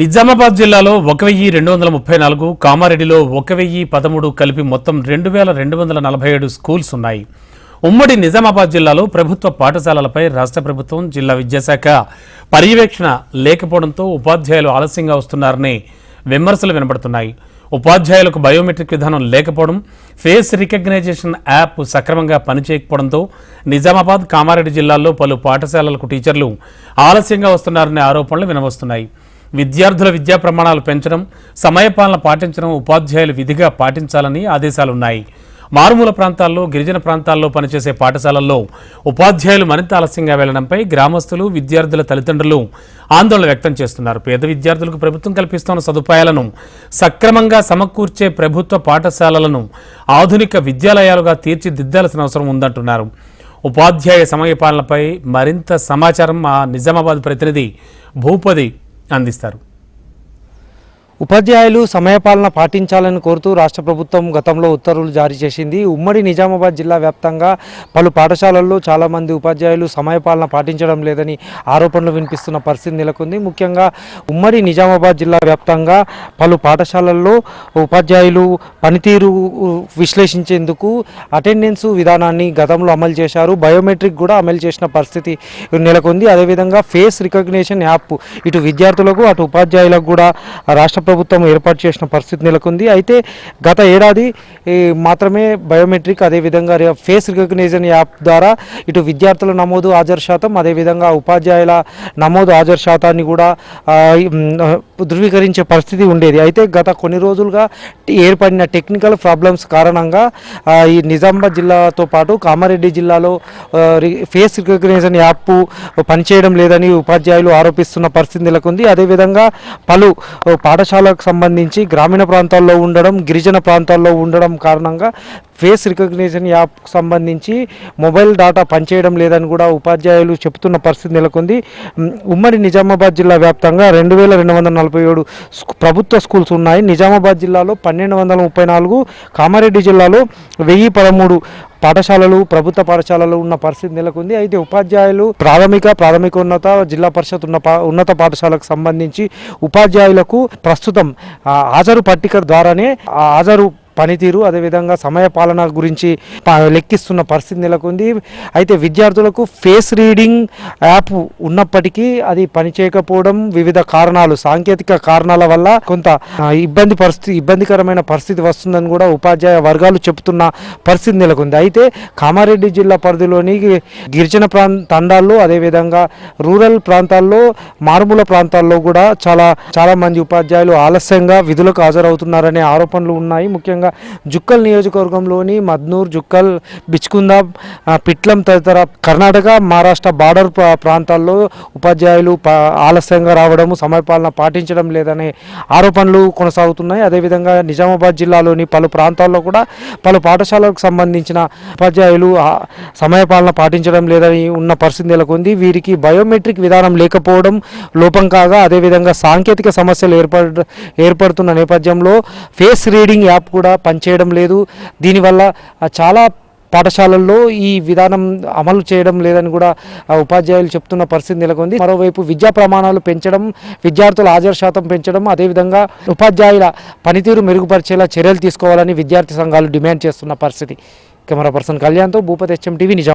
నిజామాబాద్ జిల్లాలో ఒక వెయ్యి రెండు వందల ముప్పై నాలుగు కామారెడ్డిలో ఒక వెయ్యి పదమూడు కలిపి మొత్తం రెండు వేల రెండు వందల నలభై ఏడు స్కూల్స్ ఉన్నాయి. ఉమ్మడి నిజామాబాద్ జిల్లాలో ప్రభుత్వ పాఠశాలలపై రాష్ట్ర ప్రభుత్వం జిల్లా విద్యాశాఖ పర్యవేక్షణ లేకపోవడంతో ఉపాధ్యాయులు ఆలస్యంగా వస్తున్నారని విమర్శలు వినబడుతున్నాయి. ఉపాధ్యాయులకు బయోమెట్రిక్ విధానం లేకపోవడం ఫేస్ రికగ్నైజేషన్ యాప్ సక్రమంగా పనిచేయకపోవడంతో నిజామాబాద్ కామారెడ్డి జిల్లాల్లో పలు పాఠశాలలకు టీచర్లు ఆలస్యంగా వస్తున్నారనే ఆరోపణలు వినవస్తున్నాయి. విద్యార్థుల విద్యా ప్రమాణాలు పెంచడం సమయపాలన పాటించడం ఉపాధ్యాయులు విధిగా పాటించాలని ఆదేశాలున్నాయి. మారుమూల ప్రాంతాల్లో గిరిజన ప్రాంతాల్లో పనిచేసే పాఠశాలల్లో ఉపాధ్యాయులు మరింత ఆలస్యంగా వెళ్ళడంపై గ్రామస్తులు విద్యార్థుల తల్లిదండ్రులు ఆందోళన వ్యక్తం చేస్తున్నారు. పేద విద్యార్థులకు ప్రభుత్వం కల్పిస్తున్న సదుపాయాలను సక్రమంగా సమకూర్చే ప్రభుత్వ పాఠశాలలను ఆధునిక విద్యాలయాలుగా తీర్చిదిద్దాల్సిన అవసరం ఉందంటున్నారు. ఉపాధ్యాయ సమయపాలనపై మరింత సమాచారం మా నిజామాబాద్ ప్రతినిధి భూపతి అందిస్తారు. ఉపాధ్యాయులు సమయపాలన పాటించాలని కోరుతూ రాష్ట్ర ప్రభుత్వం గతంలో ఉత్తర్వులు జారీ చేసింది. ఉమ్మడి నిజామాబాద్ జిల్లా వ్యాప్తంగా పలు పాఠశాలల్లో చాలామంది ఉపాధ్యాయులు సమయపాలన పాటించడం లేదని ఆరోపణలు వినిపిస్తున్న పరిస్థితి నెలకొంది. ముఖ్యంగా ఉమ్మడి నిజామాబాద్ జిల్లా వ్యాప్తంగా పలు పాఠశాలల్లో ఉపాధ్యాయులు పనితీరు విశ్లేషించేందుకు అటెండెన్స్ విధానాన్ని గతంలో అమలు చేశారు. బయోమెట్రిక్ కూడా అమలు చేసిన పరిస్థితి నెలకొంది. అదేవిధంగా ఫేస్ రికగ్నిషన్ యాప్ ఇటు విద్యార్థులకు అటు ఉపాధ్యాయులకు కూడా రాష్ట్ర ప్రభుత్వం ఏర్పాటు చేసిన పరిస్థితి నెలకొంది. అయితే గత ఏడాది మాత్రమే బయోమెట్రిక్ అదేవిధంగా ఫేస్ రికగ్నైజన్ యాప్ ద్వారా ఇటు విద్యార్థుల నమోదు హాజరు శాతం అదేవిధంగా ఉపాధ్యాయుల నమోదు హాజరు శాతాన్ని కూడా ధృవీకరించే పరిస్థితి ఉండేది. అయితే గత కొన్ని రోజులుగా ఏర్పడిన టెక్నికల్ ప్రాబ్లమ్స్ కారణంగా ఈ నిజామాబాద్ జిల్లాతో పాటు కామారెడ్డి జిల్లాలో రి- ఫేస్ రికగ్నిషన్ యాప్ పనిచేయడం లేదని ఉపాధ్యాయులు ఆరోపిస్తున్న పరిస్థితి నెలకొంది. అదేవిధంగా పలు పాఠశాలకు సంబంధించి గ్రామీణ ప్రాంతాల్లో ఉండడం గిరిజన ప్రాంతాల్లో ఉండడం కారణంగా ఫేస్ రికగ్నిషన్ యాప్ సంబంధించి మొబైల్ డేటా పనిచేయడం లేదని కూడా ఉపాధ్యాయులు చెబుతున్న పరిస్థితి నెలకొంది. ఉమ్మడి నిజామాబాద్ జిల్లా వ్యాప్తంగా రెండు వేల రెండు వందల నలభై ఏడు ప్రభుత్వ స్కూల్స్ ఉన్నాయి. నిజామాబాద్ జిల్లాలో పన్నెండు వందల ముప్పై నాలుగు కామారెడ్డి జిల్లాలో వెయ్యి పదమూడు పాఠశాలలు ప్రభుత్వ పాఠశాలలు ఉన్న పరిస్థితి నెలకొంది. అయితే ఉపాధ్యాయులు ప్రాథమిక ప్రాథమికోన్నత జిల్లా పరిషత్ ఉన్న పా- ఉన్నత పాఠశాలకు సంబంధించి ఉపాధ్యాయులకు ప్రస్తుతం హాజరు పట్టిక ద్వారానే హాజరు పనితీరు అదేవిధంగా సమయ పాలన గురించి లెక్కిస్తున్న పరిస్థితి నెలకొంది. అయితే విద్యార్థులకు ఫేస్ రీడింగ్ యాప్ ఉన్నప్పటికీ అది పనిచేయకపోవడం వివిధ కారణాలు సాంకేతిక కారణాల వల్ల కొంత ఇబ్బంది పరిస్థితి ఇబ్బందికరమైన పరిస్థితి వస్తుందని కూడా ఉపాధ్యాయ వర్గాలు చెబుతున్న పరిస్థితి నెలకొంది. అయితే కామారెడ్డి జిల్లా పరిధిలోని గిరిజన ప్రాంత తండాల్లో అదేవిధంగా రూరల్ ప్రాంతాల్లో మారుమూల ప్రాంతాల్లో కూడా చాలా చాలామంది ఉపాధ్యాయులు ఆలస్యంగా విధులకు హాజరవుతున్నారనే ఆరోపణలు ఉన్నాయి. ముఖ్యంగా జుక్కల్ నియోజకవర్గంలోని మద్నూర్ జుక్కల్ బిచ్కుంద పిట్లం తదితర కర్ణాటక మహారాష్ట్ర బార్డర్ ప్రాంతాల్లో ఉపాధ్యాయులు ఆలస్యంగా రావడము సమయపాలన పాటించడం లేదనే ఆరోపణలు కొనసాగుతున్నాయి. అదేవిధంగా నిజామాబాద్ జిల్లాలోని పలు ప్రాంతాల్లో కూడా పలు పాఠశాలలకు సంబంధించిన ఉపాధ్యాయులు సమయపాలన పాటించడం లేదని ఉన్న పరిస్థితి నెలకొంది. వీరికి బయోమెట్రిక్ విధానం లేకపోవడం లోపం కాగా అదేవిధంగా సాంకేతిక సమస్యలు ఏర్పడ ఏర్పడుతున్న నేపథ్యంలో ఫేస్ రీడింగ్ యాప్ కూడా పనిచేయడం లేదు. దీనివల్ల చాలా పాఠశాలల్లో ఈ విధానం అమలు చేయడం లేదని కూడా ఉపాధ్యాయులు చెప్తున్న పరిస్థితి నెలకొంది. మరోవైపు విద్యా ప్రమాణాలు పెంచడం విద్యార్థుల హాజరు శాతం పెంచడం అదేవిధంగా ఉపాధ్యాయుల పనితీరు మెరుగుపరిచేలా చర్యలు తీసుకోవాలని విద్యార్థి సంఘాలు డిమాండ్ చేస్తున్న పరిస్థితి. కెమెరా పర్సన్ కళ్యాణ్తో భూపతి హెచ్ఎం టీవీ నిజాం